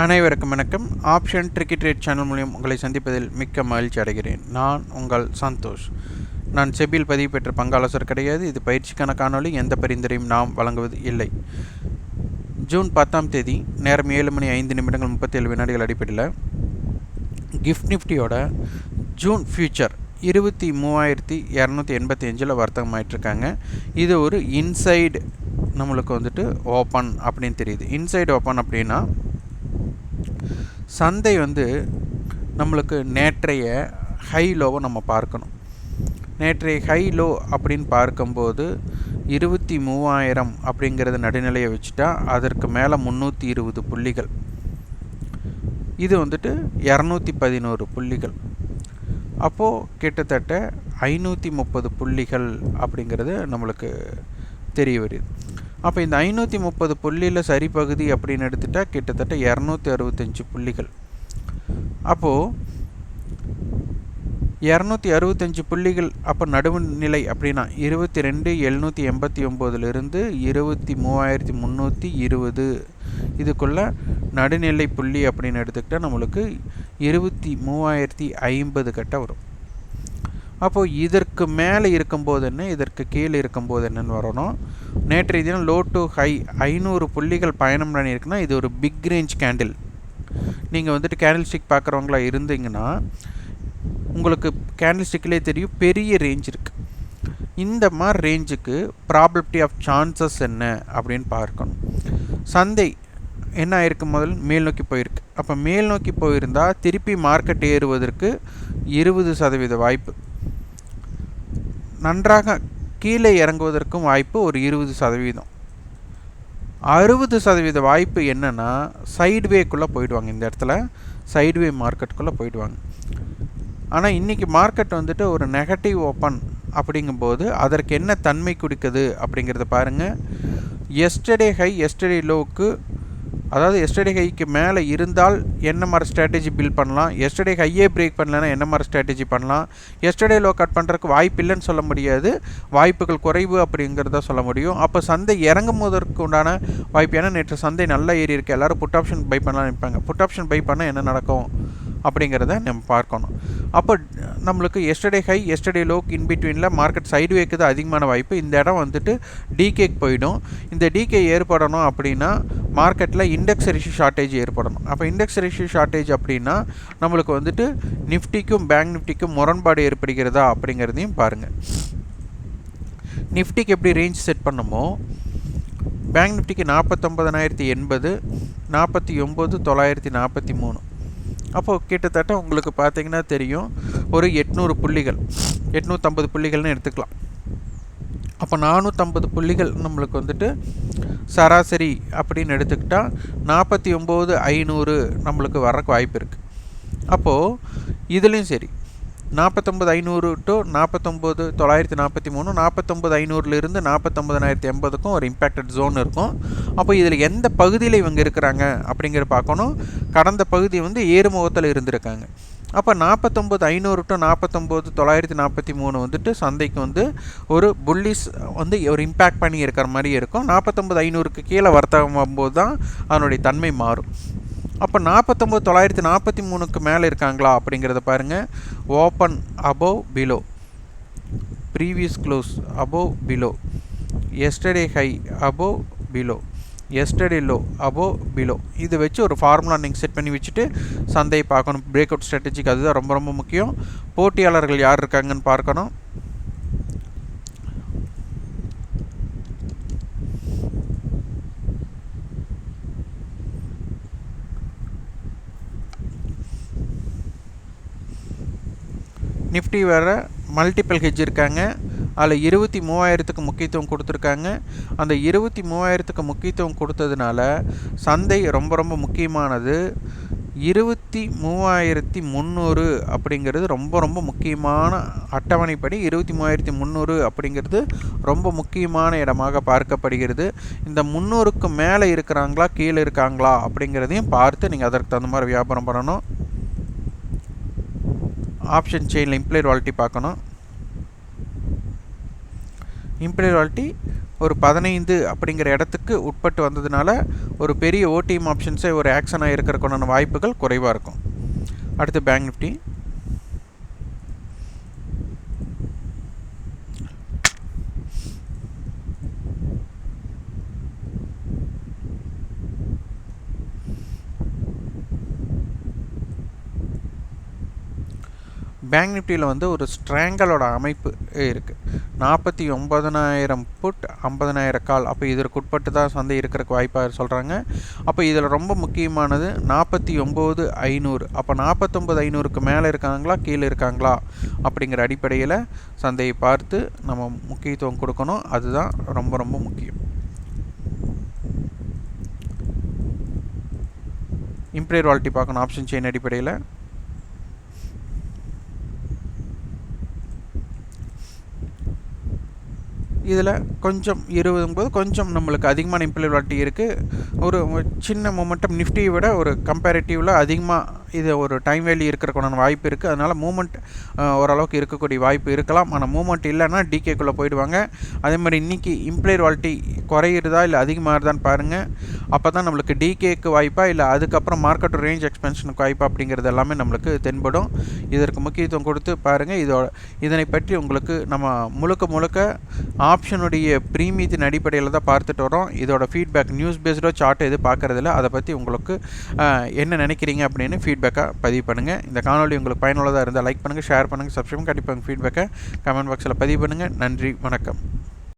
அனைவருக்கும் வணக்கம். Option ட்ரிக்கெட் rate channel மூலியம் உங்களை சந்திப்பதில் மிக்க மகிழ்ச்சி அடைகிறேன். நான் உங்கள் சந்தோஷ். நான் செபியில் பதிவு பெற்ற பங்காளசர் கிடையாது. இது பயிற்சிக்கான காணொளி. எந்த பரிந்துரையும் நாம் வழங்குவது இல்லை. ஜூன் பத்தாம் தேதி நேரம் ஏழு மணி ஐந்து நிமிடங்கள் முப்பத்தேழு வினாடிகள் அடிப்படையில் கிஃப்ட் நிஃப்டியோட ஜூன் ஃபியூச்சர் இருபத்தி மூவாயிரத்தி இரநூத்தி எண்பத்தி அஞ்சில் வர்த்தகமாயிட்ருக்காங்க இது ஒரு இன்சைடு நம்மளுக்கு வந்துட்டு ஓப்பன் அப்படின்னு தெரியுது. இன்சைடு ஓப்பன் அப்படின்னா சந்தை வந்து நம்மளுக்கு நேற்றைய ஹை லோவை நம்ம பார்க்கணும். நேற்றைய ஹை லோ அப்படின்னு பார்க்கும்போது இருபத்தி மூவாயிரம் அப்படிங்கிறது நடுநிலையை வச்சுட்டா அதற்கு மேலே முந்நூற்றி இருபது புள்ளிகள். இது வந்துட்டு இரநூத்தி பதினோரு புள்ளிகள். அப்போது கிட்டத்தட்ட ஐநூற்றி முப்பது புள்ளிகள் அப்படிங்கிறது நம்மளுக்கு தெரிய வருது. அப்போ இந்த ஐநூற்றி முப்பது புள்ளியில் சரி பகுதி அப்படின்னு எடுத்துட்டால் கிட்டத்தட்ட இரநூத்தி அறுபத்தஞ்சு புள்ளிகள். அப்போது இரநூத்தி அறுபத்தஞ்சு புள்ளிகள் அப்போ நடுவுநிலை அப்படின்னா இருபத்தி ரெண்டு எழுநூற்றி எண்பத்தி ஒம்போதுலேருந்து இருபத்தி மூவாயிரத்தி முந்நூற்றி இருபது. இதுக்குள்ளே நடுநிலை புள்ளி அப்படின்னு எடுத்துக்கிட்டால் நம்மளுக்கு இருபத்தி மூவாயிரத்தி ஐம்பது கட்ட வரும். அப்போது இதற்கு மேலே இருக்கும்போது என்ன? இதற்கு கீழே இருக்கும்போது என்னென்னு வரணும். நேற்றைய தினம் லோ டு ஹை ஐநூறு புள்ளிகள் பயணம் பண்ணியிருக்குன்னா இது ஒரு பிக் ரேஞ்ச் கேண்டில் நீங்கள் வந்துட்டு கேண்டில் ஸ்டிக் பார்க்குறவங்களா இருந்தீங்கன்னா உங்களுக்கு கேண்டில் ஸ்டிக்லேயே தெரியும் பெரிய ரேஞ்ச் இருக்குது இந்த மாதிரி ரேஞ்சுக்கு ப்ராபபிலிட்டி ஆஃப் சான்சஸ் என்ன அப்படின்னு பார்க்கணும். சந்தை என்ன ஆயிருக்கு முதல்? மேல் நோக்கி போயிருக்கு. அப்போ மேல் நோக்கி போயிருந்தால் திருப்பி மார்க்கெட் ஏறுவதற்கு இருபது சதவீத வாய்ப்பு. நன்றாக கீழே இறங்குவதற்கும் வாய்ப்பு ஒரு இருபது சதவீதம். அறுபது சதவீத வாய்ப்பு என்னென்னா சைட்வேக்குள்ளே போயிடுவாங்க இந்த இடத்துல. சைட்வே மார்க்கெட்டுக்குள்ளே போயிடுவாங்க. ஆனால் இன்றைக்கி மார்க்கெட் வந்துட்டு ஒரு நெகட்டிவ் ஓப்பன் அப்படிங்கும்போது அதற்கு என்ன தன்மை குடிக்குது அப்படிங்கிறத பாருங்கள் எஸ்டர்டே ஹை எஸ்டர்டே லோவுக்கு அதாவது எஸ்டர்டே ஹைக்கு மேலே இருந்தால் என்ன மாதிரி ஸ்ட்ராட்டஜி பில்ட் பண்ணலாம்? எஸ்டர்டே ஹையே பிரேக் பண்ணலன்னா என்ன மாதிரி ஸ்ட்ராட்டஜி பண்ணலாம்? எஸ்டர்டே லோ கட் பண்ணுறதுக்கு வாய்ப்பு இல்லைன்னு சொல்ல முடியாது. வாய்ப்புகள் குறைவு அப்படிங்கிறத சொல்ல முடியும். அப்போ சந்தை இறங்கும் போதற்கு உண்டான வாய்ப்பு ஏன்னா நேற்று சந்தை நல்லா ஏறி இருக்குது எல்லோரும் புட் ஆப்ஷன் பை பண்ணலாம் நினைப்பாங்க. புட் ஆப்ஷன் பை பண்ணால் என்ன நடக்கும்? அப்படிங்கிறத நம்ம பார்க்கணும். அப்போ நம்மளுக்கு எஸ்டர்டே ஹை எஸ்டர்டே லோ இன்பிட்வீனில் மார்க்கெட் சைடு தான் அதிகமான வாய்ப்பு. இந்த இடம் வந்துட்டு டிகேக்கு போயிடும். இந்த டிகே ஏற்படணும் அப்படின்னா மார்க்கெட்டில் இண்டெக்ஸ் ரிஷ்யூ ஷார்ட்டேஜ் ஏற்படணும். அப்போ இண்டெக்ஸ் ரிஷ்யூ ஷார்ட்டேஜ் அப்படின்னா நம்மளுக்கு வந்துட்டு நிஃப்டிக்கும் பேங்க் நிஃப்டிக்கும் முரண்பாடு ஏற்படுகிறதா அப்படிங்கிறதையும் பாருங்கள் நிஃப்டிக்கு எப்படி ரேஞ்ச் செட் பண்ணுமோ பேங்க் நிஃப்டிக்கு நாற்பத்தொம்பதனாயிரத்தி எண்பது நாற்பத்தி ஒம்பது தொள்ளாயிரத்தி நாற்பத்தி மூணு. அப்போது கிட்டத்தட்ட உங்களுக்கு பார்த்தீங்கன்னா தெரியும் ஒரு எட்நூறு புள்ளிகள் எட்நூற்றம்பது புள்ளிகள்னு எடுத்துக்கலாம். அப்போ நானூற்றம்பது புள்ளிகள் நம்மளுக்கு வந்துட்டு சராசரி அப்படின்னு எடுத்துக்கிட்டால் நாற்பத்தி ஒம்பது ஐநூறு நம்மளுக்கு வரக்கு வாய்ப்பு இருக்குது அப்போது இதுலேயும் சரி நாற்பத்தொம்பது ஐநூறு டு நாற்பத்தொம்போது தொள்ளாயிரத்தி நாற்பத்தி மூணு நாற்பத்தொம்பது ஐநூறுலேருந்து நாற்பத்தொம்பதனாயிரத்தி எண்பதுக்கும் ஒரு இம்பேக்டட் ஜோன் இருக்கும். அப்போ இதில் எந்த பகுதியில் இவங்க இருக்கிறாங்க அப்படிங்கிற பார்க்கணும். கடந்த பகுதி வந்து ஏறுமுகத்தில் இருந்திருக்காங்க. அப்போ நாற்பத்தொம்போது ஐநூறு டு நாற்பத்தொம்போது தொள்ளாயிரத்தி நாற்பத்தி மூணு வந்துட்டு சந்தைக்கு வந்து ஒரு புல்லிஸ் வந்து ஒரு இம்பேக்ட் பண்ணி இருக்கிற மாதிரி இருக்கும். நாற்பத்தொம்பது ஐநூறுக்கு கீழே வர்த்தகம் வரும்போது தான் அதனுடைய தன்மை மாறும். அப்போ நாற்பத்தொம்போது தொள்ளாயிரத்தி நாற்பத்தி மூணுக்கு மேலே இருக்காங்களா அப்படிங்கிறத பாருங்கள் open above below previous close above below yesterday high above below yesterday low above below இது வச்சு ஒரு ஃபார்முலா நீங்கள் செட் பண்ணி வச்சுட்டு சந்தையை பார்க்கணும். பிரேக் அவுட் ஸ்ட்ராட்டஜிக்கு அதுதான் ரொம்ப ரொம்ப முக்கியம். போட்டியாளர்கள் யார் இருக்காங்கன்னு பார்க்கணும். நிஃப்டி வேறு மல்டிபிள் ஹெஜ் இருக்காங்க. அதில் இருபத்தி மூவாயிரத்துக்கு முக்கியத்துவம் கொடுத்துருக்காங்க. அந்த இருபத்தி மூவாயிரத்துக்கு முக்கியத்துவம் கொடுத்ததுனால சந்தை ரொம்ப ரொம்ப முக்கியமானது. இருபத்தி மூவாயிரத்தி முந்நூறு அப்படிங்கிறது ரொம்ப ரொம்ப முக்கியமான அட்டவணைப்படி இருபத்தி மூவாயிரத்தி முந்நூறு அப்படிங்கிறது ரொம்ப முக்கியமான இடமாக பார்க்கப்படுகிறது. இந்த முந்நூறுக்கு மேலே இருக்கிறாங்களா கீழே இருக்காங்களா அப்படிங்கிறதையும் பார்த்து நீங்கள் அதற்கு தகுந்த மாதிரி வியாபாரம் பண்ணணும். ஆப்ஷன் செயினில் இம்ப்ளைட் வாலிட்டி பார்க்கணும். இம்ப்ளைட் ஒரு பதினைந்து அப்படிங்கிற இடத்துக்கு உட்பட்டு வந்ததுனால ஒரு பெரிய ஓடிஎம் ஆப்ஷன்ஸே ஒரு ஆக்ஷனாக இருக்கிறக்கான வாய்ப்புகள் குறைவாக இருக்கும். அடுத்து பேங்க் நிஃப்டி. பேங்க் நிஃப்டியில் வந்து ஒரு ஸ்ட்ராங்கலோட அமைப்பு இருக்குது நாற்பத்தி ஒம்பதனாயிரம் புட் ஐம்பதனாயிரம் கால் அப்போ இதற்கு உட்பட்டு தான் சந்தை இருக்கிறக்கு வாய்ப்பாக சொல்கிறாங்க அப்போ இதில் ரொம்ப முக்கியமானது நாற்பத்தி ஒம்பது ஐநூறு. அப்போ நாற்பத்தொம்பது ஐநூறுக்கு மேலே இருக்காங்களா கீழே இருக்காங்களா அப்படிங்கிற அடிப்படையில் சந்தையை பார்த்து நம்ம முக்கியத்துவம் கொடுக்கணும். அதுதான் ரொம்ப ரொம்ப முக்கியம். இம்ப்ரேர் வாலிட்டி பார்க்கணும். ஆப்ஷன் செயின் அடிப்படையில். இதில் கொஞ்சம் இருபதுங்கும்போது கொஞ்சம் நம்மளுக்கு அதிகமான இம்ப்ளிபிலிட்டி இருக்குது ஒரு சின்ன மொமெண்டம் நிஃப்டியை விட ஒரு கம்பேரிட்டிவில் அதிகமாக இது ஒரு டைம் வேலி இருக்கிறக்கான வாய்ப்பு இருக்குது அதனால் மூமெண்ட் ஓரளவுக்கு இருக்கக்கூடிய வாய்ப்பு இருக்கலாம். ஆனால் மூமெண்ட் இல்லைன்னா டிகேக்குள்ளே போயிடுவாங்க. அதே மாதிரி இன்றைக்கி இம்ப்ளைர் வாலிட்டி குறையிறதா இல்லை அதிகமாகிறதான்னு பாருங்கள் அப்போ தான் நம்மளுக்கு டிகேக்கு வாய்ப்பா இல்லை அதுக்கப்புறம் மார்க்கெட் ரேஞ்ச் எக்ஸ்பென்ஷனுக்கு வாய்ப்பா அப்படிங்கிறது எல்லாமே நம்மளுக்கு தென்படும். இதற்கு முக்கியத்துவம் கொடுத்து பாருங்கள் இதோட இதனை பற்றி உங்களுக்கு நம்ம முழுக்க முழுக்க ஆப்ஷனுடைய ப்ரீமியத்தின் அடிப்படையில் தான் பார்த்துட்டு வரோம் இதோட ஃபீட்பேக் நியூஸ் பேஸ்டோ சார்ட் எது பார்க்குறதில்ல. அதை பற்றி உங்களுக்கு என்ன நினைக்கிறீங்க அப்படின்னு ஃபீட் ஃபீட்பேக்காக பதிவு பண்ணுங்கள் இந்த காணொலி உங்களுக்கு பயனுள்ளதாக இருந்தால் லைக் பண்ணுங்கள் ஷேர் பண்ணுங்கள் சப்ஸ்கிரைப் கண்டிப்பாக ஃபீட்பேக்கை கமெண்ட் பாக்ஸில் பதிவு பண்ணுங்கள் நன்றி வணக்கம்.